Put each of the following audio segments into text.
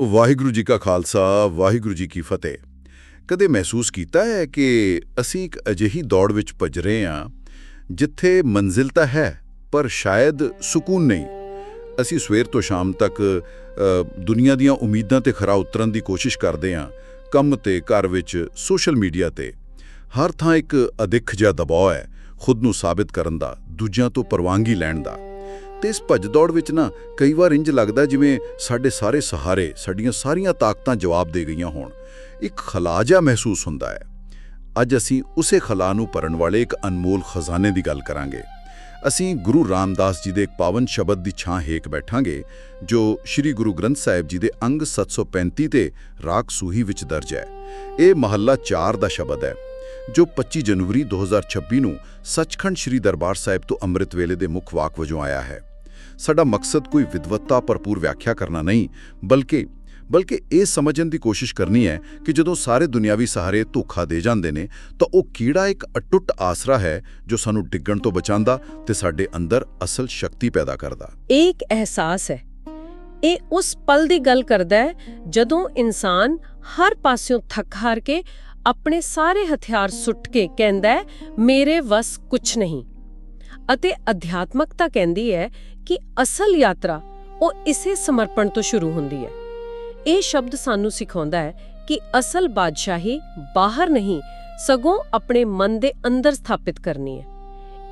ਵਾਹਿਗੁਰੂ ਜੀ ਕਾ ਖਾਲਸਾ, ਵਾਹਿਗੁਰੂ ਜੀ ਕੀ ਫਤਿਹ। ਕਦੇ ਮਹਿਸੂਸ ਕੀਤਾ ਹੈ ਕਿ ਅਸੀਂ ਇੱਕ ਅਜਿਹੀ ਦੌੜ ਵਿੱਚ ਭੱਜ ਰਹੇ ਹਾਂ ਜਿੱਥੇ ਮੰਜ਼ਿਲ ਤਾਂ ਹੈ, ਪਰ ਸ਼ਾਇਦ ਸਕੂਨ ਨਹੀਂ? ਅਸੀਂ ਸਵੇਰ ਤੋਂ ਸ਼ਾਮ ਤੱਕ ਦੁਨੀਆ ਦੀਆਂ ਉਮੀਦਾਂ ਤੇ ਖਰਾ ਉਤਰਨ ਦੀ ਕੋਸ਼ਿਸ਼ ਕਰਦੇ ਹਾਂ, ਕੰਮ ਤੇ, ਘਰ ਵਿੱਚ, ਸੋਸ਼ਲ ਮੀਡੀਆ ਤੇ। ਹਰ ਥਾਂ ਇੱਕ ਅਦਿੱਖ ਜਿਹਾ ਦਬਾਅ ਹੈ, ਖੁਦ ਨੂੰ ਸਾਬਿਤ ਕਰਨ ਦਾ, ਦੂਜਿਆਂ ਤੋਂ ਪ੍ਰਵਾਨਗੀ ਲੈਣ ਦਾ। ਤੇ ਇਸ ਭੱਜ ਦੌੜ ਵਿੱਚ ਨਾ ਕਈ ਵਾਰ ਇੰਜ ਲੱਗਦਾ ਜਿਵੇਂ ਸਾਡੇ ਸਾਰੇ ਸਹਾਰੇ, ਸਾਡੀਆਂ ਸਾਰੀਆਂ ਤਾਕਤਾਂ ਜਵਾਬ ਦੇ ਗਈਆਂ ਹੋਣ। ਇੱਕ ਖਲਾ ਜਿਹਾ ਮਹਿਸੂਸ ਹੁੰਦਾ ਹੈ। ਅੱਜ ਅਸੀਂ ਉਸੇ ਖਲਾ ਨੂੰ ਭਰਨ ਵਾਲੇ ਇੱਕ ਅਨਮੋਲ ਖਜ਼ਾਨੇ ਦੀ ਗੱਲ ਕਰਾਂਗੇ। ਅਸੀਂ ਗੁਰੂ ਰਾਮਦਾਸ ਜੀ ਦੇ ਇੱਕ ਪਾਵਨ ਸ਼ਬਦ ਦੀ ਛਾਂ ਹੇਕ ਬੈਠਾਂਗੇ, ਜੋ ਸ੍ਰੀ ਗੁਰੂ ਗ੍ਰੰਥ ਸਾਹਿਬ ਜੀ ਦੇ ਅੰਗ 735 ਤੇ ਰਾਗ ਸੂਹੀ ਵਿੱਚ ਦਰਜ ਹੈ। ਇਹ ਮਹੱਲਾ 4 ਦਾ ਸ਼ਬਦ ਹੈ, ਜੋ 25 ਜਨਵਰੀ 2026 ਨੂੰ ਸੱਚਖੰਡ ਸ੍ਰੀ ਦਰਬਾਰ ਸਾਹਿਬ ਤੋਂ ਅੰਮ੍ਰਿਤ ਵੇਲੇ ਦੇ ਮੁੱਖ ਵਾਕ ਵਜੋਂ ਆਇਆ ਹੈ। ਸਾਡਾ ਮਕਸਦ ਕੋਈ ਵਿਦਵਤਾ ਭਰਪੂਰ ਵਿਆਖਿਆ ਕਰਨਾ ਨਹੀਂ, ਬਲਕਿ ਬਲਕਿ ਇਹ ਸਮਝਣ ਦੀ ਕੋਸ਼ਿਸ਼ ਕਰਨੀ ਹੈ ਕਿ ਜਦੋਂ ਸਾਰੇ ਦੁਨਿਆਵੀ ਸਹਾਰੇ ਧੋਖਾ ਦੇ ਜਾਂਦੇ ਨੇ, ਤਾਂ ਉਹ ਕੀੜਾ ਇੱਕ ਅਟੁੱਟ ਆਸਰਾ ਹੈ ਜੋ ਸਾਨੂੰ ਡਿੱਗਣ ਤੋਂ ਬਚਾਉਂਦਾ ਤੇ ਸਾਡੇ ਅੰਦਰ ਅਸਲ ਸ਼ਕਤੀ ਪੈਦਾ ਕਰਦਾ। ਇਹ ਇੱਕ ਅਹਿਸਾਸ ਹੈ। ਇਹ ਉਸ ਪਲ ਦੀ ਗੱਲ ਕਰਦਾ ਹੈ ਜਦੋਂ ਇਨਸਾਨ ਹਰ ਪਾਸਿਓਂ ਥੱਕ ਹਾਰ ਕੇ ਆਪਣੇ ਸਾਰੇ ਹਥਿਆਰ ਸੁੱਟ ਕੇ ਕਹਿੰਦਾ ਮੇਰੇ ਵਸ ਕੁਝ ਨਹੀਂ। ਅਤੇ ਅਧਿਆਤਮਕਤਾ ਕਹਿੰਦੀ ਹੈ ਕਿ ਅਸਲ ਯਾਤਰਾ ਉਹ ਇਸੇ ਸਮਰਪਣ ਤੋਂ ਸ਼ੁਰੂ ਹੁੰਦੀ ਹੈ। ਇਹ ਸ਼ਬਦ ਸਾਨੂੰ ਸਿਖਾਉਂਦਾ ਹੈ ਕਿ ਅਸਲ ਬਾਦਸ਼ਾਹੀ ਬਾਹਰ ਨਹੀਂ, ਸਗੋਂ ਆਪਣੇ ਮਨ ਦੇ ਅੰਦਰ ਸਥਾਪਿਤ ਕਰਨੀ ਹੈ।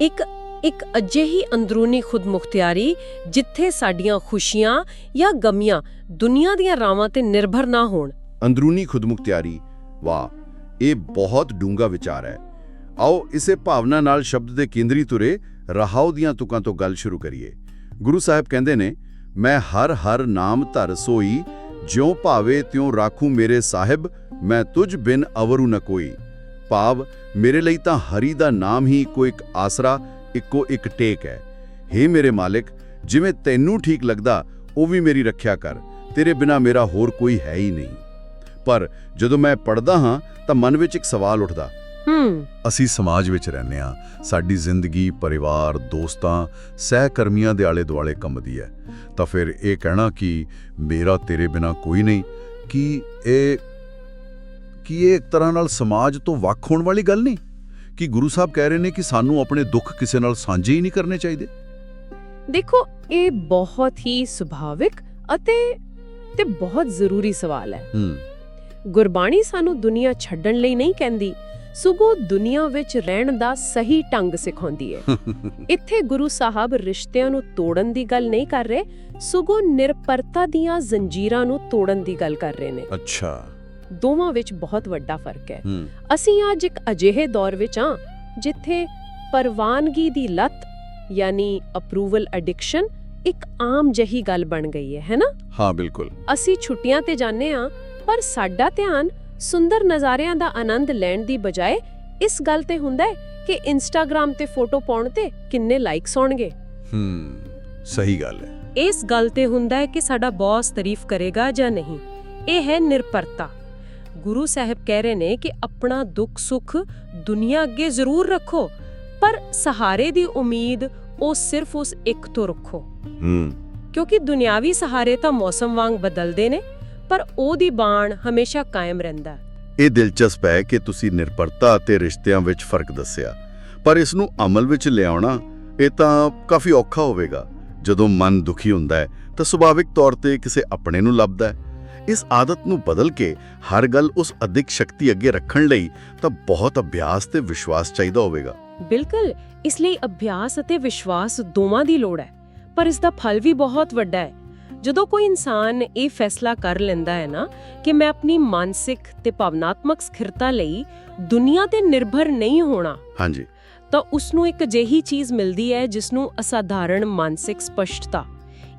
ਇੱਕ ਇੱਕ ਅਜਿਹੀ ਅੰਦਰੂਨੀ ਖੁਦਮੁਖਤਿਆਰੀ ਜਿੱਥੇ ਸਾਡੀਆਂ ਖੁਸ਼ੀਆਂ ਜਾਂ ਗਮੀਆਂ ਦੁਨੀਆ ਦੀਆਂ ਰਾਵਾਂ ਤੇ ਨਿਰਭਰ ਨਾ ਹੋਣ। ਅੰਦਰੂਨੀ ਖੁਦਮੁਖਤਿਆਰੀ, ਵਾਹ, ਇਹ ਬਹੁਤ ਡੂੰਘਾ ਵਿਚਾਰ ਹੈ। ਆਓ ਇਸੇ ਭਾਵਨਾ ਨਾਲ ਸ਼ਬਦ ਦੇ ਕੇਂਦਰੀ ਤੁਰੇ ਰਹਾਉ ਦੀਆਂ ਤੁਕਾਂ ਤੋਂ ਗੱਲ ਸ਼ੁਰੂ ਕਰੀਏ। ਗੁਰੂ ਸਾਹਿਬ ਕਹਿੰਦੇ ਨੇ, ਮੈਂ ਹਰ ਹਰ ਨਾਮ ਧਰ ਸੋਈ, ਜਿਉ ਭਾਵੇ ਤਿਉ ਰਾਖੂ ਮੇਰੇ ਸਾਹਿਬ, ਮੈਂ ਤੁਝ ਬਿਨ ਅਵਰੂ ਨ ਕੋਈ। ਭਾਵ, ਮੇਰੇ ਲਈ ਤਾਂ ਹਰੀ ਦਾ ਨਾਮ ਹੀ ਇੱਕੋ ਇੱਕ ਆਸਰਾ, ਇੱਕੋ ਇੱਕ ਟੇਕ ਹੈ। हे ਮੇਰੇ ਮਾਲਿਕ, ਜਿਵੇਂ ਤੈਨੂੰ ਠੀਕ ਲੱਗਦਾ, ਉਹ ਵੀ ਮੇਰੀ ਰੱਖਿਆ ਕਰ, ਤੇਰੇ ਬਿਨਾ ਮੇਰਾ ਹੋਰ ਕੋਈ ਹੈ ਹੀ ਨਹੀਂ। ਪਰ ਜਦੋਂ ਮੈਂ ਪੜਦਾ ਹਾਂ, ਤਾਂ ਮਨ ਵਿੱਚ ਇੱਕ ਸਵਾਲ ਉੱਠਦਾ ਹੂੰ। ਅਸੀਂ ਸਮਾਜ ਵਿੱਚ ਰਹਿੰਦੇ ਹਾਂ। ਸਾਡੀ ਜ਼ਿੰਦਗੀ ਪਰਿਵਾਰ ਦੋਸਤਾਂ ਸਹਿਕਰਮੀਆਂ ਦੇ ਆਲੇ ਦੁਆਲੇ ਕੰਮਦੀ ਹੈ। ਤਾਂ ਫਿਰ ਇਹ ਕਹਿਣਾ ਕਿ ਮੇਰਾ ਤੇਰੇ ਬਿਨਾ ਕੋਈ ਨਹੀਂ ਕਿ ਇਹ ਕਿ ਇਹ ਇੱਕ ਤਰ੍ਹਾਂ ਨਾਲ ਸਮਾਜ ਤੋਂ ਵੱਖ ਹੋਣ ਵਾਲੀ ਗੱਲ ਨਹੀਂ? ਕਿ ਗੁਰੂ ਸਾਹਿਬ ਕਹਿ ਰਹੇ ਨੇ ਕਿ ਸਾਨੂੰ ਆਪਣੇ ਦੁੱਖ ਕਿਸੇ ਨਾਲ ਸਾਂਝੇ ਹੀ ਨਹੀਂ ਕਰਨੇ ਚਾਹੀਦੇ? ਦੇਖੋ ਇਹ ਬਹੁਤ ਹੀ ਸੁਭਾਵਿਕ ਅਤੇ ਤੇ ਬਹੁਤ ਜ਼ਰੂਰੀ ਸਵਾਲ ਹੈ। ਹੂੰ। ਗੁਰਬਾਣੀ ਸਾਨੂੰ ਦੁਨੀਆ ਛੱਡਣ ਲਈ ਨਹੀਂ ਕਹਿੰਦੀ। ਸਗੋਂ ਦੁਨੀਆ ਵਿੱਚ ਰਹਿਣ ਦਾ ਸਹੀ ਢੰਗ ਸਿਖਾਉਂਦੀ ਹੈ ਇੱਥੇ ਗੁਰੂ ਸਾਹਿਬ ਰਿਸ਼ਤਿਆਂ ਨੂੰ ਤੋੜਨ ਦੀ ਗੱਲ ਨਹੀਂ ਕਰ ਰਹੇ ਸਗੋਂ ਨਿਰਪਰਤਾ ਦੀਆਂ ਜ਼ੰਜੀਰਾਂ ਨੂੰ ਤੋੜਨ ਦੀ ਗੱਲ ਕਰ ਰਹੇ ਨੇ। ਅੱਛਾ। ਦੋਵਾਂ ਵਿੱਚ ਬਹੁਤ ਵੱਡਾ ਫ਼ਰਕ ਹੈ। ਅਸੀਂ ਅੱਜ ਇੱਕ ਅਜਿਹੇ ਦੌਰ ਵਿੱਚ ਹਾਂ ਜਿੱਥੇ ਪਰਵਾਨਗੀ ਦੀ ਲਤ ਯਾਨੀ ਅਪਰੂਵਲ ਐਡਿਕਸ਼ਨ ਇੱਕ ਆਮ ਜਹੀ ਗੱਲ ਬਣ ਗਈ ਹੈ ਹੈਨਾ ਹਾਂ ਬਿਲਕੁਲ। ਅਸੀਂ ਛੁੱਟੀਆਂ ਤੇ ਜਾਂਦੇ ਹਾਂ ਪਰ ਸਾਡਾ ਧਿਆਨ ਸੁੰਦਰ ਨਜ਼ਾਰਿਆਂ ਦਾ ਆਨੰਦ ਲੈਣ ਦੀ ਬਜਾਏ ਇਸ ਗੱਲ ਤੇ ਹੁੰਦਾ ਹੈ ਕਿ ਇੰਸਟਾਗ੍ਰam ਤੇ ਫੋਟੋ ਪਾਉਣ ਤੇ ਕਿੰਨੇ ਲਾਈਕਸ ਆਉਣਗੇ। ਹੂੰ ਸਹੀ ਗੱਲ ਹੈ। ਇਸ ਗੱਲ ਤੇ ਹੁੰਦਾ ਹੈ ਕਿ ਸਾਡਾ ਬੌਸ ਤਾਰੀਫ ਕਰੇਗਾ ਜਾਂ ਨਹੀਂ ਇਹ ਹੈ ਨਿਰਪਰਤਾ। ਗੁਰੂ ਸਾਹਿਬ ਕਹਿ ਰਹੇ ਨੇ ਕਿ ਆਪਣਾ ਦੁੱਖ ਸੁੱਖ ਦੁਨੀਆ ਅੱਗੇ ਜ਼ਰੂਰ ਰੱਖੋ ਪਰ ਸਹਾਰੇ ਦੀ ਉਮੀਦ ਉਹ ਸਿਰਫ ਉਸ ਇੱਕ ਤੋਂ ਰੱਖੋ। ਹੂੰ। ਕਿਉਂਕਿ ਦੁਨਿਆਵੀ ਸਹਾਰੇ ਤਾਂ ਮੌਸਮ ਵਾਂਗ ਬਦਲਦੇ ਨੇ। ਪਰ ਉਹਦੀ ਬਾਣ ਹਮੇਸ਼ਾ ਕਾਇਮ ਰਹਿੰਦਾ। ਇਹ ਦਿਲਚਸਪ ਹੈ ਕਿ ਤੁਸੀਂ ਨਿਰਪਰਤਾ ਅਤੇ ਰਿਸ਼ਤਿਆਂ ਵਿੱਚ ਫ਼ਰਕ ਦੱਸਿਆ। ਪਰ ਇਸ ਨੂੰ ਅਮਲ ਵਿੱਚ ਲਿਆਉਣਾ ਇਹ ਤਾਂ ਕਾਫੀ ਔਖਾ ਹੋਵੇਗਾ। ਜਦੋਂ ਮਨ ਦੁਖੀ ਹੁੰਦਾ ਹੈ ਤਾਂ ਸੁਭਾਵਿਕ ਤੌਰ ਤੇ ਕਿਸੇ ਆਪਣੇ ਨੂੰ ਲੱਭਦਾ ਹੈ। ਇਸ ਆਦਤ ਨੂੰ ਬਦਲ ਕੇ ਹਰ ਗੱਲ ਉਸ ਅਧਿਕ ਸ਼ਕਤੀ ਅੱਗੇ ਰੱਖਣ ਲਈ ਤਾਂ ਬਹੁਤ ਅਭਿਆਸ ਤੇ ਵਿਸ਼ਵਾਸ ਚਾਹੀਦਾ ਹੋਵੇਗਾ। ਬਿਲਕੁਲ ਇਸ ਲਈ ਅਭਿਆਸ ਅਤੇ ਵਿਸ਼ਵਾਸ ਦੋਵਾਂ ਦੀ ਲੋੜ ਹੈ। ਪਰ ਇਸ ਦਾ ਫਲ ਵੀ ਬਹੁਤ ਵੱਡਾ ਹੈ। ਜਦੋਂ ਕੋਈ ਇਨਸਾਨ ਇਹ ਫੈਸਲਾ ਕਰ ਲੈਂਦਾ ਹੈ ਨਾ ਕਿ ਮੈਂ ਆਪਣੀ ਮਾਨਸਿਕ ਤੇ ਭਾਵਨਾਤਮਕ ਸਥਿਰਤਾ ਲਈ ਦੁਨੀਆ ਤੇ ਨਿਰਭਰ ਨਹੀਂ ਹੋਣਾ ਹਾਂਜੀ। ਤਾਂ ਉਸ ਨੂੰ ਇੱਕ ਅਜਿਹੀ ਚੀਜ਼ ਮਿਲਦੀ ਹੈ ਜਿਸ ਨੂੰ ਅਸਾਧਾਰਣ ਮਾਨਸਿਕ ਸਪਸ਼ਟਤਾ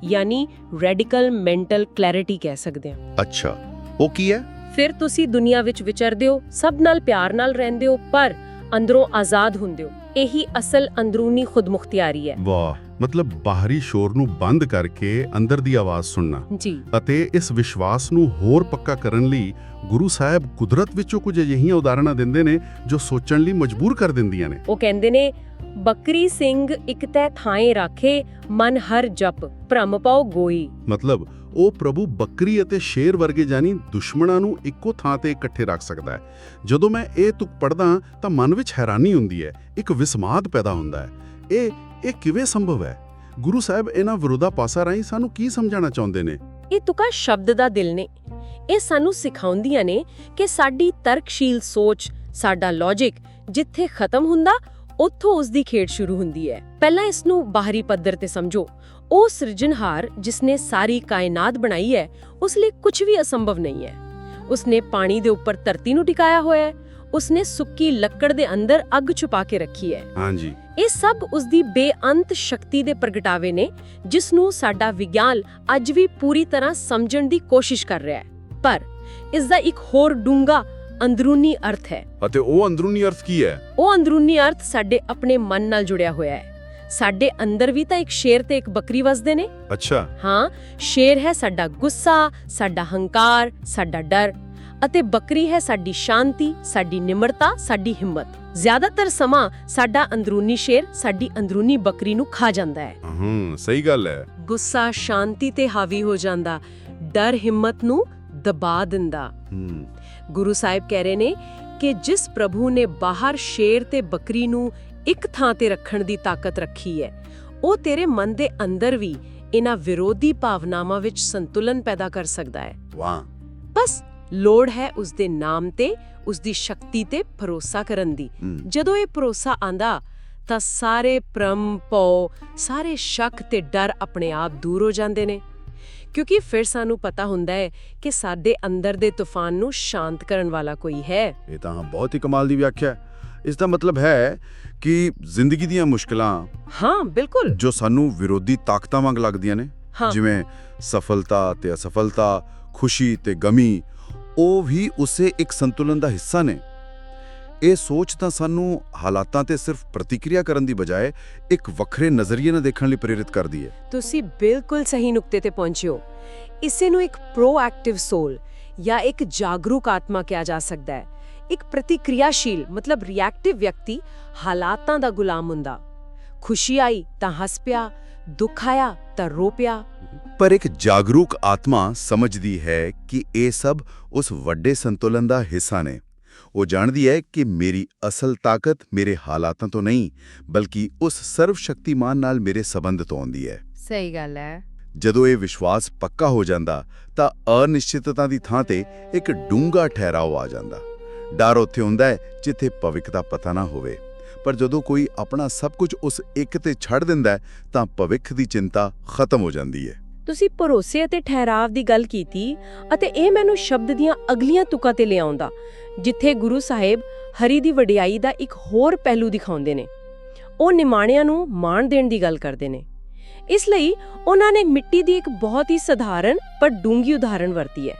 ਯਾਨੀ ਰੈਡੀਕਲ ਮੈਂਟਲ ਕਲੈਰਿਟੀ ਕਹਿ ਸਕਦੇ ਹਾਂ। ਅੱਛਾ ਉਹ ਕੀ ਹੈ? ਫਿਰ ਤੁਸੀਂ ਦੁਨੀਆ ਵਿੱਚ ਵਿਚਰਦੇ ਹੋ ਸਭ ਨਾਲ ਪਿਆਰ ਨਾਲ ਰਹਿੰਦੇ ਹੋ ਪਰ ਅੰਦਰੋਂ ਆਜ਼ਾਦ ਹੁੰਦੇ ਹੋ। ਇਹੀ ਅਸਲ ਅੰਦਰੂਨੀ ਖੁਦਮੁਖਤਿਆਰੀ ਹੈ। ਵਾਹ। ਮਤਲਬ ਬਾਹਰੀ ਸ਼ੋਰ ਨੂੰ ਬੰਦ ਕਰਕੇ ਅੰਦਰ ਦੀ ਆਵਾਜ਼ ਸੁਣਨਾ। ਜੀ। ਅਤੇ ਇਸ ਵਿਸ਼ਵਾਸ ਨੂੰ ਹੋਰ ਪੱਕਾ ਕਰਨ ਲਈ ਗੁਰੂ ਸਾਹਿਬ ਕੁਦਰਤ ਵਿੱਚੋਂ ਕੁਝ ਅਜਿਹੀਆਂ ਉਦਾਹਰਣਾਂ ਦਿੰਦੇ ਨੇ ਜੋ ਸੋਚਣ ਲਈ ਮਜਬੂਰ ਕਰ ਦਿੰਦੀਆਂ ਨੇ। ਉਹ ਕਹਿੰਦੇ ਨੇ ਬੱਕਰੀ ਸਿੰਘ ਇੱਕ ਤੈ ਥਾਏ ਰਾਖੇ ਮਨ ਹਰ ਜਪ ਭ੍ਰਮ ਪਾਓ ਗੋਈ। ਮਤਲਬ ਉਹ ਪ੍ਰਭੂ ਬੱਕਰੀ ਅਤੇ ਸ਼ੇਰ ਵਰਗੇ ਜਾਨੀ ਦੁਸ਼ਮਣਾਂ ਨੂੰ ਇੱਕੋ ਥਾਂ ਤੇ ਇਕੱਠੇ ਰੱਖ ਸਕਦਾ ਹੈ। ਜਦੋਂ ਮੈਂ ਇਹ ਤੁਕ ਪੜਦਾ ਤਾਂ ਮਨ ਵਿੱਚ ਹੈਰਾਨੀ ਹੁੰਦੀ ਹੈ ਇੱਕ ਵਿਸਮਾਦ ਪੈਦਾ ਹੁੰਦਾ ਹੈ। ਇਹ ਇਹ ਕਿਵੇਂ ਸੰਭਵ ਹੈ? ਗੁਰੂ ਸਾਹਿਬ ਇਹਨਾਂ ਵਿਰੋਧਾਪਾਸਾਂ ਰਾਹੀਂ ਸਾਨੂੰ ਕੀ ਸਮਝਾਉਣਾ ਚਾਹੁੰਦੇ ਨੇ? ਇਹ ਤੁਕਾਂ ਸ਼ਬਦ ਦਾ ਦਿਲ ਨੇ। ਇਹ ਸਾਨੂੰ ਸਿਖਾਉਂਦੀਆਂ ਨੇ ਕਿ ਸਾਡੀ ਤਰਕਸ਼ੀਲ ਸੋਚ ਸਾਡਾ ਲੌਜੀਕ ਜਿੱਥੇ ਖਤਮ ਹੁੰਦਾ ਉੱਥੋਂ ਉਸ ਦੀ ਖੇਡ ਸ਼ੁਰੂ ਹੁੰਦੀ ਹੈ। ਪਹਿਲਾਂ ਇਸ ਨੂੰ ਬਾਹਰੀ ਪੱਧਰ ਤੇ ਸਮਝੋ। ਉਹ ਸਿਰਜਣਹਾਰ ਜਿਸਨੇ ਸਾਰੀ ਕਾਇਨਾਤ ਬਣਾਈ ਹੈ ਉਸ ਲਈ ਕੁਝ ਵੀ ਅਸੰਭਵ ਨਹੀਂ ਹੈ। ਉਸਨੇ ਪਾਣੀ ਦੇ ਉੱਪਰ ਧਰਤੀ ਨੂੰ ਟਿਕਾਇਆ ਹੋਇਆ ਹੈ ਉਸਨੇ ਸੁੱਕੀ ਲੱਕੜ ਦੇ ਅੰਦਰ ਅੱਗ ਛੁਪਾ ਕੇ ਰੱਖੀ ਹੈ। ਹਾਂਜੀ। ਇਹ ਸਭ ਉਸ ਦੀ ਬੇਅੰਤ ਸ਼ਕਤੀ ਦੇ ਪ੍ਰਗਟਾਵੇ ਨੇ ਜਿਸ ਨੂੰ ਸਾਡਾ ਵਿਗਿਆਨ ਅੱਜ ਵੀ ਪੂਰੀ ਤਰ੍ਹਾਂ ਸਮਝਣ ਦੀ ਕੋਸ਼ਿਸ਼ ਕਰ ਰਿਹਾ ਹੈ। ਪਰ ਇਸ ਦਾ ਇੱਕ ਹੋਰ ਡੂੰਘਾ ਅੰਦਰੂਨੀ ਅਰਥ ਹੈ। ਅਤੇ ਉਹ ਅੰਦਰੂਨੀ ਅਰਥ ਕੀ ਹੈ? ਉਹ ਅੰਦਰੂਨੀ ਅਰਥ ਸਾਡੇ ਆਪਣੇ ਮਨ ਨਾਲ ਜੁੜਿਆ ਹੋਇਆ ਹੈ। ਸਾਡੇ ਅੰਦਰ ਵੀ ਤਾਂ ਇੱਕ ਸ਼ੇਰ ਤੇ ਇੱਕ ਬੱਕਰੀ ਵਸਦੇ ਨੇ। ਅੱਛਾ। ਹਾਂ ਸ਼ੇਰ ਹੈ ਸਾਡਾ ਗੁੱਸਾ ਸਾਡਾ ਹੰਕਾਰ ਸਾਡਾ ਡਰ। ਅਤੇ ਬੱਕਰੀ ਹੈ ਸਾਡੀ ਸ਼ਾਂਤੀ ਸਾਡੀ ਨਿਮਰਤਾ ਸਾਡੀ ਹਿੰਮਤ। ਜ਼ਿਆਦਾਤਰ ਸਮਾਂ ਸਾਡਾ ਅੰਦਰੂਨੀ ਸ਼ੇਰ ਸਾਡੀ ਅੰਦਰੂਨੀ ਬੱਕਰੀ ਨੂੰ ਖਾ ਜਾਂਦਾ ਹੈ। ਹੂੰ ਸਹੀ ਗੱਲ ਹੈ। ਗੁੱਸਾ ਸ਼ਾਂਤੀ ਤੇ ਹਾਵੀ ਹੋ ਜਾਂਦਾ। ਡਰ ਹਿੰਮਤ ਨੂੰ ਦਬਾ ਦਿੰਦਾ। ਹੂੰ। ਗੁਰੂ ਸਾਹਿਬ ਕਹਿ ਰਹੇ ਨੇ ਕਿ ਜਿਸ ਪ੍ਰਭੂ ਨੇ ਬਾਹਰ ਸ਼ੇਰ ਤੇ ਬੱਕਰੀ ਨੂੰ ਇੱਕ ਥਾਂ ਤੇ ਰੱਖਣ ਦੀ ਤਾਕਤ ਰੱਖੀ ਹੈ ਉਹ ਤੇਰੇ ਮਨ ਦੇ ਅੰਦਰ ਵੀ ਇਹਨਾਂ ਵਿਰੋਧੀ ਭਾਵਨਾਵਾਂ ਵਿੱਚ ਸੰਤੁਲਨ ਪੈਦਾ ਕਰ ਸਕਦਾ ਹੈ। ਵਾਹ। ਬਸ ਲੋੜ ਹੈ ਉਸ ਦੇ ਨਾਮ ਤੇ ਉਸ ਦੀ ਸ਼ਕਤੀ ਤੇ ਭਰੋਸਾ ਕਰਨ ਦੀ। ਜਦੋਂ ਇਹ ਭਰੋਸਾ ਆਂਦਾ ਤਾਂ ਸਾਰੇ ਭ੍ਰਮ ਪਉ ਸਾਰੇ ਸ਼ੱਕ ਤੇ ਡਰ ਆਪਣੇ ਆਪ ਦੂਰ ਹੋ ਜਾਂਦੇ ਨੇ। ਕਿਉਂਕਿ ਫਿਰ ਸਾਨੂੰ ਪਤਾ ਹੁੰਦਾ ਹੈ ਕਿ ਸਾਡੇ ਅੰਦਰ ਦੇ ਤੂਫਾਨ ਨੂੰ ਸ਼ਾਂਤ ਕਰਨ ਵਾਲਾ ਕੋਈ ਹੈ। ਇਹ ਤਾਂ ਬਹੁਤ ਹੀ ਕਮਾਲ ਦੀ ਵਿਆਖਿਆ ਹੈ। ਇਸ ਦਾ ਮਤਲਬ ਹੈ ਕਿ ਜ਼ਿੰਦਗੀ ਦੀਆਂ ਮੁਸ਼ਕਲਾਂ ਹਾਂ ਬਿਲਕੁਲ। ਜੋ ਸਾਨੂੰ ਵਿਰੋਧੀ ਤਾਕਤਾਂ ਵਾਂਗ ਲੱਗਦੀਆਂ ਨੇ। ਜਿਵੇਂ ਸਫਲਤਾ ਤੇ ਅਸਫਲਤਾ ਖੁਸ਼ੀ ਤੇ ਗਮੀ ਉਹ ਵੀ ਉਸੇ ਇੱਕ ਸੰਤੁਲਨ ਦਾ ਹਿੱਸਾ ਨੇ। ਇਹ ਸੋਚ ਤਾਂ ਸਾਨੂੰ ਹਾਲਾਤਾਂ ਤੇ ਸਿਰਫ ਪ੍ਰਤੀਕਿਰਿਆ ਕਰਨ ਦੀ ਬਜਾਏ ਇੱਕ ਵੱਖਰੇ ਨਜ਼ਰੀਏ ਨਾਲ ਦੇਖਣ ਲਈ ਪ੍ਰੇਰਿਤ ਕਰਦੀ ਹੈ। ਤੁਸੀਂ ਬਿਲਕੁਲ ਸਹੀ ਨੁਕਤੇ ਤੇ ਪਹੁੰਚਿਓ ਇਸੇ ਨੂੰ ਇੱਕ ਪ੍ਰੋਐਕਟਿਵ ਸੋਲ ਜਾਂ ਇੱਕ ਜਾਗਰੂਕ ਆਤਮਾ ਕਿਹਾ ਜਾ ਸਕਦਾ ਹੈ। ਇੱਕ ਪ੍ਰਤੀਕਿਰਿਆਸ਼ੀਲ, ਮਤਲਬ ਰਿਐਕਟਿਵ ਵਿਅਕਤੀ ਹਾਲਾਤਾਂ ਦਾ ਗੁਲਾਮ ਹੁੰਦਾ। ਖੁਸ਼ੀ ਆਈ ਤਾਂ ਹੱਸ ਪਿਆ ਦੁੱਖ ਆਇਆ ਤਾਂ ਰੋ ਪਿਆ ਪਰ ਇੱਕ ਜਾਗਰੂਕ ਆਤਮਾ ਸਮਝਦੀ ਹੈ ਕਿ ਇਹ ਸਭ ਉਸ ਵੱਡੇ ਸੰਤੁਲਨ ਦਾ ਹਿੱਸਾ ਨੇ ਉਹ ਜਾਣਦੀ ਹੈ ਕਿ ਮੇਰੀ ਅਸਲ ਤਾਕਤ ਮੇਰੇ ਹਾਲਾਤਾਂ ਤੋਂ ਨਹੀਂ ਬਲਕਿ ਉਸ ਸਰਵ ਸ਼ਕਤੀਮਾਨ ਨਾਲ ਮੇਰੇ ਸਬੰਧ ਤੋਂ ਆਉਂਦੀ ਹੈ ਸਹੀ ਗੱਲ ਹੈ ਜਦੋਂ ਇਹ ਵਿਸ਼ਵਾਸ ਪੱਕਾ ਹੋ ਜਾਂਦਾ ਤਾਂ ਅਨਿਸ਼ਚਿਤਤਾ ਦੀ ਥਾਂ ਤੇ ਇੱਕ ਡੂੰਘਾ ਠਹਿਰਾਓ ਆ ਜਾਂਦਾ ਡਰ ਉੱਥੇ ਹੁੰਦਾ ਹੈ ਜਿੱਥੇ ਭਵਿੱਖ ਦਾ ਪਤਾ ਨਾ ਹੋਵੇ ਪਰ ਜਦੋਂ ਕੋਈ ਆਪਣਾ ਸਭ ਕੁਝ ਉਸ ਇੱਕ ਤੇ ਛੱਡ ਦਿੰਦਾ ਹੈ, ਤਾਂ ਭਵਿੱਖ ਦੀ ਚਿੰਤਾ ਖਤਮ ਹੋ ਜਾਂਦੀ ਹੈ। ਤੁਸੀਂ ਭਰੋਸੇ ਅਤੇ ਠਹਿਰਾਵ ਦੀ ਗੱਲ ਕੀਤੀ ਅਤੇ ਇਹ ਮੈਨੂੰ ਸ਼ਬਦ ਦੀਆਂ ਅਗਲੀਆਂ ਤੁਕਾਂ ਤੇ ਲਿਆਉਂਦਾ, ਜਿੱਥੇ ਗੁਰੂ ਸਾਹਿਬ ਹਰੀ ਦੀ ਵਡਿਆਈ ਦਾ ਇੱਕ ਹੋਰ ਪਹਿਲੂ ਦਿਖਾਉਂਦੇ ਨੇ। ਉਹ ਨਿਮਾਣਿਆਂ ਨੂੰ ਮਾਣ ਦੇਣ ਦੀ ਗੱਲ ਕਰਦੇ ਨੇ। ਇਸ ਲਈ ਉਹਨਾਂ ਨੇ ਮਿੱਟੀ ਦੀ ਇੱਕ ਬਹੁਤ ਹੀ ਸਧਾਰਨ ਪਰ ਡੂੰਗੀ ਉਦਾਹਰਣ ਵਰਤੀ ਹੈ।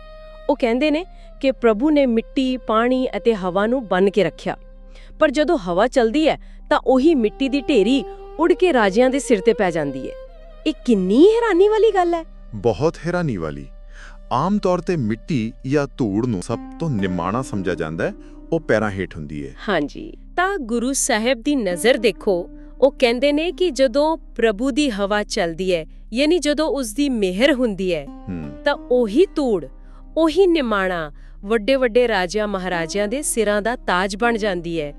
ਉਹ ਕਹਿੰਦੇ ਨੇ ਕਿ ਪ੍ਰਭੂ ਨੇ ਮਿੱਟੀ, ਪਾਣੀ ਅਤੇ ਹਵਾ ਨੂੰ ਬੰਨ ਕੇ ਰੱਖਿਆ। ਪਰ ਜਦੋਂ ਹਵਾ ਚਲਦੀ ਹੈ ਤਾਂ ਉਹੀ ਮਿੱਟੀ ਦੀ ਢੇਰੀ ਉੱਡ ਕੇ ਰਾਜਿਆਂ ਦੇ ਸਿਰ ਤੇ ਪੈ ਜਾਂਦੀ ਹੈ। ਇਹ ਕਿੰਨੀ ਹੈਰਾਨੀ ਵਾਲੀ ਗੱਲ ਹੈ। ਬਹੁਤ ਹੈਰਾਨੀ ਵਾਲੀ। ਆਮ ਤੌਰ ਤੇ ਮਿੱਟੀ ਜਾਂ ਧੂੜ ਨੂੰ ਸਭ ਤੋਂ ਨਿਮਾਣਾ ਸਮਝਿਆ ਜਾਂਦਾ ਹੈ। ਉਹ ਪੈਰਾਂ ਹੇਠ ਹੁੰਦੀ ਹੈ। ਹਾਂਜੀ। ਤਾਂ ਗੁਰੂ ਸਾਹਿਬ ਦੀ ਨਜ਼ਰ ਦੇਖੋ। ਉਹ ਕਹਿੰਦੇ ਨੇ ਕਿ ਜਦੋਂ ਪ੍ਰਭੂ ਦੀ ਹਵਾ ਚੱਲਦੀ ਹੈ ਯਾਨੀ ਜਦੋਂ ਉਸ ਦੀ ਮਿਹਰ ਹੁੰਦੀ ਹੈ ਹੂੰ। ਤਾਂ ਉਹੀ ਧੂੜ ਉਹੀ ਨਿਮਾਣਾ ਵੱਡੇ ਵੱਡੇ ਰਾਜਿਆਂ ਮਹਾਰਾਜਿਆਂ ਦੇ ਸਿਰਾਂ ਦਾ ਤਾਜ ਬਣ ਜਾਂਦੀ ਹੈ।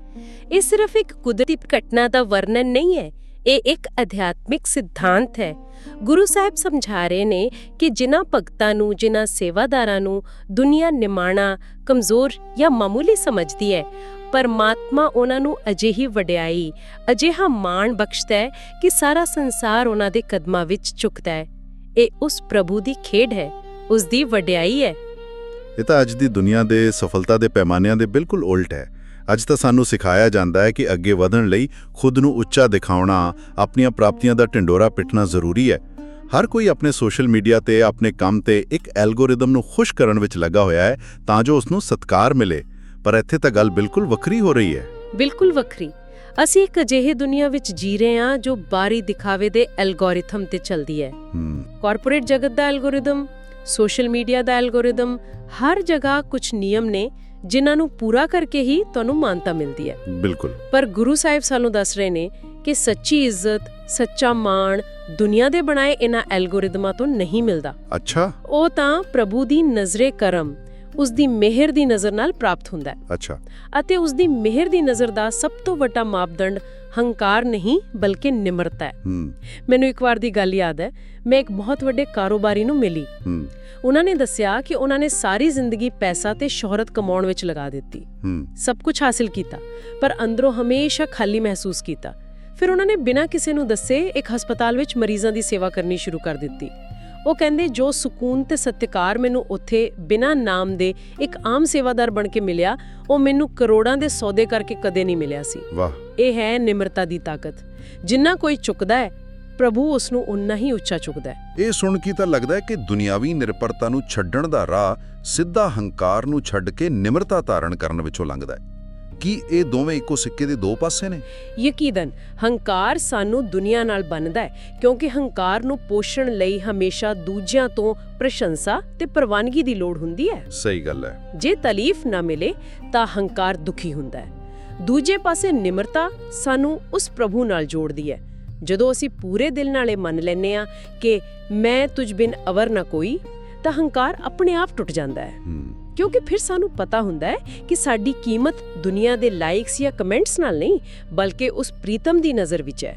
ਇਹ ਸਿਰਫ ਇੱਕ ਕੁਦਰਤੀ ਘਟਨਾ ਦਾ ਵਰਣਨ ਨਹੀਂ ਹੈ, ਇਹ ਇੱਕ ਅਧਿਆਤਮਿਕ ਸਿਧਾਂਤ ਹੈ। ਗੁਰੂ ਸਾਹਿਬ ਸਮਝਾ ਰਹੇ ਨੇ ਕਿ ਜਿਨ੍ਹਾਂ ਭਗਤਾਂ ਨੂੰ, ਜਿਨ੍ਹਾਂ ਸੇਵਾਦਾਰਾਂ ਨੂੰ ਦੁਨੀਆ ਨਿਮਾਣਾ, ਕਮਜ਼ੋਰ ਜਾਂ ਮਾਮੂਲੀ ਸਮਝਦੀ ਹੈ, ਪਰਮਾਤਮਾ ਉਹਨਾਂ ਨੂੰ ਅਜਿਹੀ ਵਡਿਆਈ, ਅਜਿਹਾ ਮਾਣ ਬਖਸ਼ਦਾ ਹੈ ਕਿ ਸਾਰਾ ਸੰਸਾਰ ਉਹਨਾਂ ਦੇ ਕਦਮਾਂ ਵਿੱਚ ਝੁਕਦਾ ਹੈ। ਇਹ ਉਸ ਪ੍ਰਭੂ ਦੀ ਖੇਡ ਹੈ, ਉਸ ਦੀ ਵਡਿਆਈ ਹੈ। ਇਹ ਤਾਂ ਅੱਜ ਦੀ ਦੁਨੀਆ ਦੇ ਸਫਲਤਾ ਦੇ ਪੈਮਾਨਿਆਂ ਦੇ ਬਿਲਕੁਲ ਉਲਟ ਹੈ। ਅੱਜ ਤਾਂ ਸਾਨੂੰ ਸਿਖਾਇਆ ਜਾਂਦਾ ਹੈ ਕਿ ਅੱਗੇ ਵਧਣ ਲਈ ਖੁਦ ਨੂੰ ਉੱਚਾ ਦਿਖਾਉਣਾ ਆਪਣੀਆਂ ਪ੍ਰਾਪਤੀਆਂ ਦਾ ਢਿੰਡੋਰਾ ਪਿੱਟਣਾ ਜ਼ਰੂਰੀ ਹੈ। ਹਰ ਕੋਈ ਆਪਣੇ ਸੋਸ਼ਲ ਮੀਡੀਆ ਤੇ ਆਪਣੇ ਕੰਮ ਤੇ ਇੱਕ ਐਲਗੋਰਿਦਮ ਨੂੰ ਖੁਸ਼ ਕਰਨ ਵਿੱਚ ਲੱਗਾ ਹੋਇਆ ਹੈ ਤਾਂ ਜੋ ਉਸ ਨੂੰ ਸਤਕਾਰ ਮਿਲੇ। ਪਰ ਇੱਥੇ ਤਾਂ ਗੱਲ ਬਿਲਕੁਲ ਵੱਖਰੀ ਹੋ ਰਹੀ ਹੈ। ਬਿਲਕੁਲ ਵੱਖਰੀ। ਅਸੀਂ ਇੱਕ ਅਜਿਹੀ ਦੁਨੀਆ ਵਿੱਚ ਜੀ ਰਹੇ ਹਾਂ ਜੋ ਬਾਰੀ ਦਿਖਾਵੇ ਦੇ ਐਲਗੋਰਿਥਮ ਤੇ ਚੱਲਦੀ ਹੈ। ਹੂੰ। ਕਾਰਪੋਰੇਟ ਜਗਤ ਦਾ ਐਲਗੋਰਿਦਮ ਸੋਸ਼ਲ ਮੀਡੀਆ ਦਾ ਐਲਗੋਰਿਦਮ ਹਰ ਜਗ੍ਹਾ ਕੁਝ ਨਿਯਮ ਨੇ ਜਿਨ੍ਹਾਂ ਨੂੰ ਪੂਰਾ ਕਰਕੇ ਹੀ ਤੁਹਾਨੂੰ ਮਾਨਤਾ ਮਿਲਦੀ ਹੈ। ਬਿਲਕੁਲ। ਪਰ ਗੁਰੂ ਸਾਹਿਬ ਸਾਨੂੰ ਦੱਸ ਰਹੇ ਨੇ ਕਿ ਸੱਚੀ ਇੱਜ਼ਤ ਸੱਚਾ ਮਾਣ ਦੁਨੀਆ ਦੇ ਬਣਾਏ ਇਹਨਾਂ ਐਲਗੋਰਿਦਮਾਂ ਤੋਂ ਨਹੀਂ ਮਿਲਦਾ। ਅੱਛਾ। ਉਹ ਤਾਂ ਪ੍ਰਭੂ ਦੀ ਨਜ਼ਰੇ ਕਰਮ ਉਸ ਦੀ ਮਿਹਰ ਦੀ ਨਜ਼ਰ ਨਾਲ ਪ੍ਰਾਪਤ ਹੁੰਦਾ ਹੈ। ਅੱਛਾ। ਅਤੇ ਉਸ ਦੀ ਮਿਹਰ ਦੀ ਨਜ਼ਰ ਦਾ ਸਭ ਤੋਂ ਵੱਡਾ ਮਾਪਦੰਡ ਹੰਕਾਰ ਨਹੀਂ ਬਲਕਿ ਨਿਮਰਤਾ ਹੈ। ਮੈਨੂੰ ਇੱਕ ਵਾਰ ਦੀ ਗੱਲ ਯਾਦ ਹੈ। ਮੈਂ ਇੱਕ ਬਹੁਤ ਵੱਡੇ ਕਾਰੋਬਾਰੀ ਨੂੰ ਮਿਲੀ। ਉਹਨਾਂ ਨੇ ਦੱਸਿਆ ਕਿ ਉਹਨਾਂ ਨੇ ਸਾਰੀ ਜ਼ਿੰਦਗੀ ਪੈਸਾ ਤੇ ਸ਼ੋਹਰਤ ਕਮਾਉਣ ਵਿੱਚ ਲਗਾ ਦਿੱਤੀ। ਸਭ ਕੁਝ ਹਾਸਿਲ ਕੀਤਾ ਪਰ ਅੰਦਰੋਂ ਹਮੇਸ਼ਾ ਖਾਲੀ ਮਹਿਸੂਸ ਕੀਤਾ। ਫਿਰ ਉਹਨਾਂ ਨੇ ਬਿਨਾਂ ਕਿਸੇ ਨੂੰ ਦੱਸੇ ਇੱਕ ਹਸਪਤਾਲ ਵਿੱਚ ਮਰੀਜ਼ਾਂ ਦੀ ਸੇਵਾ ਕਰਨੀ ਸ਼ੁਰੂ ਕਰ ਦਿੱਤੀ। ਉਹ ਕਹਿੰਦੇ ਜੋ ਸਕੂਨ ਤੇ ਸਤਿਕਾਰ ਮੈਨੂੰ ਉੱਥੇ ਬਿਨਾਂ ਨਾਮ ਦੇ ਇੱਕ ਆਮ ਸੇਵਾਦਾਰ ਬਣ ਕੇ ਮਿਲਿਆ ਉਹ ਮੈਨੂੰ ਕਰੋੜਾਂ ਦੇ ਸੌਦੇ ਕਰਕੇ ਕਦੇ ਨਹੀਂ ਮਿਲਿਆ ਸੀ। ਵਾਹ। ਇਹ ਹੈ ਨਿਮਰਤਾ ਦੀ ਤਾਕਤ। ਜਿੰਨਾ ਕੋਈ ਚੁੱਕਦਾ ਹੈ ਪ੍ਰਭੂ ਉਸ ਨੂੰ ਉਨਾ ਹੀ ਉੱਚਾ ਚੁੱਕਦਾ ਹੈ। ਇਹ ਸੁਣ ਕੇ ਤਾਂ ਲੱਗਦਾ ਹੈ ਕਿ ਦੁਨਿਆਵੀ ਨਿਰਪਰਤਾ ਨੂੰ ਛੱਡਣ ਦਾ ਰਾਹ ਸਿੱਧਾ ਹੰਕਾਰ ਨੂੰ ਛੱਡ ਕੇ ਨਿਮਰਤਾ ਧਾਰਨ ਕਰਨ ਵਿੱਚੋਂ ਲੰਘਦਾ ਹੈ। ਕੀ ਇਹ ਦੋਵੇਂ ਇੱਕੋ ਸਿੱਕੇ ਦੇ ਦੋ ਪਾਸੇ ਨੇ? ਯਕੀਦਨ ਹੰਕਾਰ ਸਾਨੂੰ ਦੁਨੀਆ ਨਾਲ ਬੰਨਦਾ ਹੈ ਕਿਉਂਕਿ ਹੰਕਾਰ ਨੂੰ ਪੋਸ਼ਣ ਲਈ ਹਮੇਸ਼ਾ ਦੂਜਿਆਂ ਤੋਂ ਪ੍ਰਸ਼ੰਸਾ ਤੇ ਪ੍ਰਵਾਨਗੀ ਦੀ ਲੋੜ ਹੁੰਦੀ ਹੈ। ਸਹੀ ਗੱਲ ਹੈ। ਜੇ ਤਾਲੀਫ ਨਾ ਮਿਲੇ ਤਾਂ ਹੰਕਾਰ ਦੁਖੀ ਹੁੰਦਾ ਹੈ। ਦੂਜੇ ਪਾਸੇ ਨਿਮਰਤਾ ਸਾਨੂੰ ਉਸ ਪ੍ਰਭੂ ਨਾਲ ਜੋੜਦੀ ਹੈ। ਜਦੋਂ ਅਸੀਂ ਪੂਰੇ ਦਿਲ ਨਾਲ ਇਹ ਮੰਨ ਲੈਨੇ ਆ ਕਿ ਮੈਂ ਤੁਝ ਬਿਨ ਅਵਰ ਨਾ ਕੋਈ ਤਾਂ ਹੰਕਾਰ ਆਪਣੇ ਆਪ ਟੁੱਟ ਜਾਂਦਾ ਹੈ। ਹੂੰ। ਕਿਉਂਕਿ ਫਿਰ ਸਾਨੂੰ ਪਤਾ ਹੁੰਦਾ ਹੈ ਕਿ ਸਾਡੀ ਕੀਮਤ ਦੁਨੀਆ ਦੇ ਲਾਈਕਸ ਜਾਂ ਕਮੈਂਟਸ ਨਾਲ ਨਹੀਂ ਬਲਕਿ ਉਸ ਪ੍ਰੀਤਮ ਦੀ ਨਜ਼ਰ ਵਿੱਚ ਹੈ।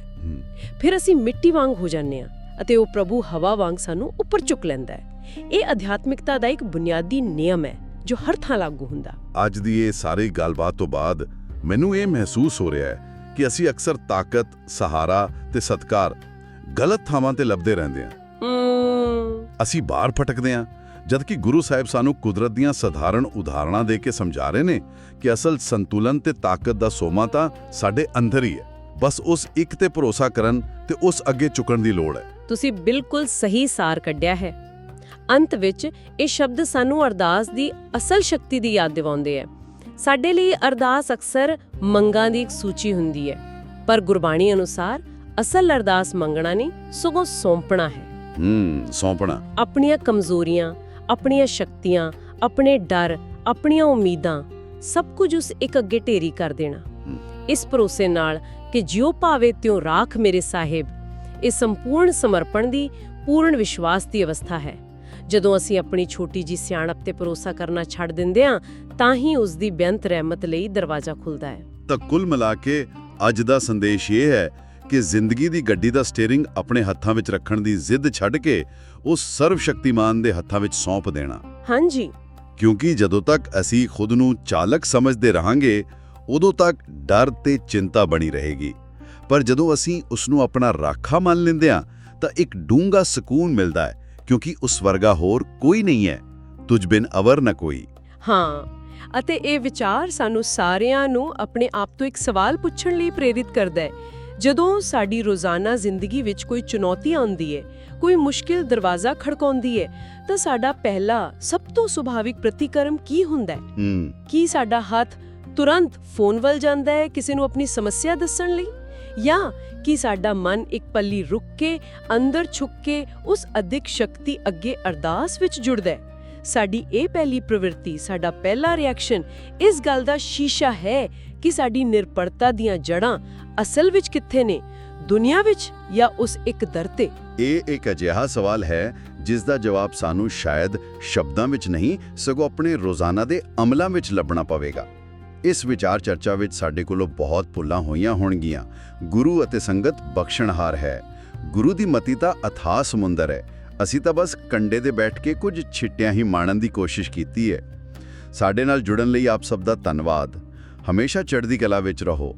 ਫਿਰ ਅਸੀਂ ਮਿੱਟੀ ਵਾਂਗ ਹੋ ਜਾਂਦੇ ਹਾਂ ਅਤੇ ਉਹ ਪ੍ਰਭੂ ਹਵਾ ਵਾਂਗ ਸਾਨੂੰ ਉੱਪਰ ਚੁੱਕ ਲੈਂਦਾ ਹੈ। ਇਹ ਅਧਿਆਤਮਿਕਤਾ ਦਾ ਇੱਕ ਬੁਨਿਆਦੀ ਨਿਯਮ ਹੈ ਜੋ ਹਰ ਥਾਂ ਲਾਗੂ ਹੁੰਦਾ। ਅੱਜ ਦੀ ਇਹ ਸਾਰੀ ਗੱਲਬਾਤ ਤੋਂ ਬਾਅਦ ਮੈਨੂੰ ਇਹ ਮਹਿਸੂਸ ਹੋ ਰਿਹਾ ਹੈ ਕਿ ਅਸੀਂ ਅਕਸਰ ਤਾਕਤ, ਸਹਾਰਾ ਤੇ ਸਤਕਾਰ ਗਲਤ ਥਾਵਾਂ ਤੇ ਲੱਭਦੇ ਰਹਿੰਦੇ ਹਾਂ। ਅਸੀਂ ਬਾਹਰ ਭਟਕਦੇ ਹਾਂ ਜਦਕਿ ਗੁਰੂ ਸਾਹਿਬ ਸਾਨੂੰ ਕੁਦਰਤ ਦੀਆਂ ਸਧਾਰਨ ਉਦਾਹਰਣਾਂ ਦੇ ਕੇ ਸਮਝਾ ਰਹੇ ਨੇ ਕਿ ਅਸਲ ਸੰਤੁਲਨ ਤੇ ਤਾਕਤ ਦਾ ਸੋਮਾ ਤਾਂ ਸਾਡੇ ਅੰਦਰ ਹੀ ਹੈ। ਬਸ ਉਸ ਇੱਕ ਤੇ ਭਰੋਸਾ ਕਰਨ ਤੇ ਉਸ ਅੱਗੇ ਝੁਕਣ ਦੀ ਲੋੜ ਹੈ। ਤੁਸੀਂ ਬਿਲਕੁਲ ਸਹੀ ਸਾਰ ਕੱਢਿਆ ਹੈ। ਅੰਤ ਵਿੱਚ ਇਹ ਸ਼ਬਦ ਸਾਨੂੰ ਅਰਦਾਸ ਦੀ ਅਸਲ ਸ਼ਕਤੀ ਦੀ ਯਾਦ ਦਿਵਾਉਂਦੇ ਹੈ। ਸਾਡੇ ਲਈ ਅਰਦਾਸ ਅਕਸਰ ਮੰਗਾਂ ਦੀ ਇੱਕ ਸੂਚੀ ਹੁੰਦੀ ਹੈ। ਪਰ ਗੁਰਬਾਣੀ ਅਨੁਸਾਰ ਅਸਲ ਅਰਦਾਸ ਮੰਗਣਾ ਨਹੀਂ ਸਗੋਂ ਸੌਂਪਣਾ ਹੈ। ਹੂੰ ਸੌਂਪਣਾ। ਆਪਣੀਆਂ ਕਮਜ਼ੋਰੀਆਂ ਆਪਣੀਆਂ ਸ਼ਕਤੀਆਂ ਆਪਣੇ ਡਰ ਆਪਣੀਆਂ ਉਮੀਦਾਂ ਸਭ ਕੁਝ ਉਸ ਇੱਕ ਅੱਗੇ ਢੇਰੀ ਕਰ ਦੇਣਾ। ਇਸ ਭਰੋਸੇ ਨਾਲ ਕਿ ਜਿਉ ਭਾਵੇ ਤਿਉ ਰਾਖ ਮੇਰੇ ਸਾਹਿਬ ਇਹ ਸੰਪੂਰਨ ਸਮਰਪਣ ਦੀ ਪੂਰਨ ਵਿਸ਼ਵਾਸ ਦੀ ਅਵਸਥਾ ਹੈ। ਜਦੋਂ ਅਸੀਂ ਆਪਣੀ ਛੋਟੀ ਜੀ ਸਿਆਣਪ ਤੇ ਭਰੋਸਾ ਕਰਨਾ ਛੱਡ ਦਿੰਦੇ ਹਾਂ ਤਾਂ ਹੀ ਉਸ ਦੀ ਬੇਅੰਤ ਰਹਿਮਤ ਲਈ ਦਰਵਾਜ਼ਾ ਖੁੱਲਦਾ ਹੈ। ਤਾਂ ਕੁੱਲ ਮਿਲਾ ਕੇ ਅੱਜ ਦਾ ਸੰਦੇਸ਼ ਇਹ ਹੈ ਕਿ ਜ਼ਿੰਦਗੀ ਦੀ ਗੱਡੀ ਦਾ ਸਟੀਅਰਿੰਗ ਆਪਣੇ ਹੱਥਾਂ ਵਿੱਚ ਰੱਖਣ ਦੀ ਜ਼ਿੱਦ ਛੱਡ ਕੇ ਉਸ ਸਰਵ ਸ਼ਕਤੀਮਾਨ ਦੇ ਹੱਥਾਂ ਵਿੱਚ ਸੌਂਪ ਦੇਣਾ। ਹਾਂਜੀ। ਕਿਉਂਕਿ ਜਦੋਂ ਤੱਕ ਅਸੀਂ ਖੁਦ ਨੂੰ ਚਾਲਕ ਸਮਝਦੇ ਰਹਾਂਗੇ ਉਦੋਂ ਤੱਕ ਡਰ ਤੇ ਚਿੰਤਾ ਬਣੀ ਰਹੇਗੀ। ਪਰ ਜਦੋਂ ਅਸੀਂ ਉਸ ਨੂੰ ਆਪਣਾ ਰਾਖਾ ਮੰਨ ਲੈਂਦੇ ਹਾਂ ਤਾਂ ਇੱਕ ਡੂੰਘਾ ਸਕੂਨ ਮਿਲਦਾ ਹੈ ਕਿਉਂਕਿ ਉਸ ਵਰਗਾ ਹੋਰ ਕੋਈ ਨਹੀਂ ਹੈ। ਤੁਝ ਬਿਨ ਅਵਰ ਨਾ ਕੋਈ। ਹਾਂ ਅਤੇ ਇਹ ਵਿਚਾਰ ਸਾਨੂੰ ਸਾਰਿਆਂ ਨੂੰ ਆਪਣੇ ਆਪ ਤੋਂ ਇੱਕ ਸਵਾਲ ਪੁੱਛਣ ਲਈ ਪ੍ਰੇਰਿਤ ਕਰਦਾ ਹੈ। ਜਦੋਂ ਸਾਡੀ ਰੋਜ਼ਾਨਾ ਜ਼ਿੰਦਗੀ ਵਿੱਚ ਕੋਈ ਚੁਣੌਤੀ ਆਉਂਦੀ ਹੈ ਕੋਈ ਮੁਸ਼ਕਿਲ ਦਰਵਾਜ਼ਾ ਖੜਕਾਉਂਦੀ ਹੈ ਤਾਂ ਸਾਡਾ ਪਹਿਲਾ ਸਭ ਤੋਂ ਸੁਭਾਵਿਕ ਪ੍ਰਤੀਕਰਮ ਕੀ ਹੁੰਦਾ ਹੈ। ਕੀ ਸਾਡਾ ਹੱਥ ਤੁਰੰਤ ਫੋਨ ਵੱਲ ਜਾਂਦਾ ਹੈ ਕਿਸੇ ਨੂੰ ਆਪਣੀ ਸਮੱਸਿਆ ਦੱਸਣ ਲਈ? ਜਾਂ ਕੀ ਸਾਡਾ ਮਨ ਇੱਕ ਪੱਲੀ ਰੁੱਕ ਕੇ ਅੰਦਰ ਛੁੱਕ ਕੇ ਉਸ ਅਧਿਕ ਸ਼ਕਤੀ ਅੱਗੇ ਅਰਦਾਸ ਵਿੱਚ ਜੁੜਦਾ ਹੈ ਸਾਡੀ ਇਹ ਪਹਿਲੀ ਪ੍ਰਵਿਰਤੀ ਸਾਡਾ ਪਹਿਲਾ ਰਿਐਕਸ਼ਨ ਇਸ ਗੱਲ ਦਾ ਸ਼ੀਸ਼ਾ ਹੈ ਕਿ ਸਾਡੀ ਨਿਰਪਰਤਾ ਦੀਆਂ ਜੜ੍ਹਾਂ ਅਸਲ ਵਿੱਚ ਕਿੱਥੇ ਨੇ? ਦੁਨੀਆ ਵਿੱਚ ਜਾਂ ਉਸ ਇੱਕ ਦਰ ਤੇ? ਇਹ ਇੱਕ ਅਜਿਹਾ ਸਵਾਲ ਹੈ, ਜਿਸ ਦਾ ਜਵਾਬ ਸਾਨੂੰ ਸ਼ਾਇਦ ਸ਼ਬਦਾਂ ਵਿੱਚ ਨਹੀਂ, ਸਗੋਂ ਆਪਣੇ ਰੋਜ਼ਾਨਾ ਦੇ ਅਮਲਾਂ ਵਿੱਚ ਲੱਭਣਾ ਪਵੇਗਾ। ਇਸ ਵਿਚਾਰ ਚਰਚਾ ਵਿੱਚ ਸਾਡੇ ਕੋਲੋਂ ਬਹੁਤ ਭੁੱਲਾਂ ਹੋਈਆਂ ਹੋਣਗੀਆਂ। ਗੁਰੂ ਅਤੇ ਸੰਗਤ ਬਖਸ਼ਣਹਾਰ ਹੈ। ਗੁਰੂ ਦੀ ਮਤੀ ਤਾਂ ਅਥਾਹ ਸਮੁੰਦਰ ਹੈ। ਅਸੀਂ ਤਾਂ ਬਸ ਕੰਡੇ ਤੇ ਬੈਠ ਕੇ ਕੁਝ ਛਿੱਟਿਆਂ ਹੀ ਮਾਣਨ ਦੀ ਕੋਸ਼ਿਸ਼ ਕੀਤੀ ਹੈ। ਸਾਡੇ ਨਾਲ ਜੁੜਨ ਲਈ ਆਪ ਸਭ ਦਾ ਧੰਨਵਾਦ। ਹਮੇਸ਼ਾ ਚੜ੍ਹਦੀ ਕਲਾ ਵਿੱਚ ਰਹੋ।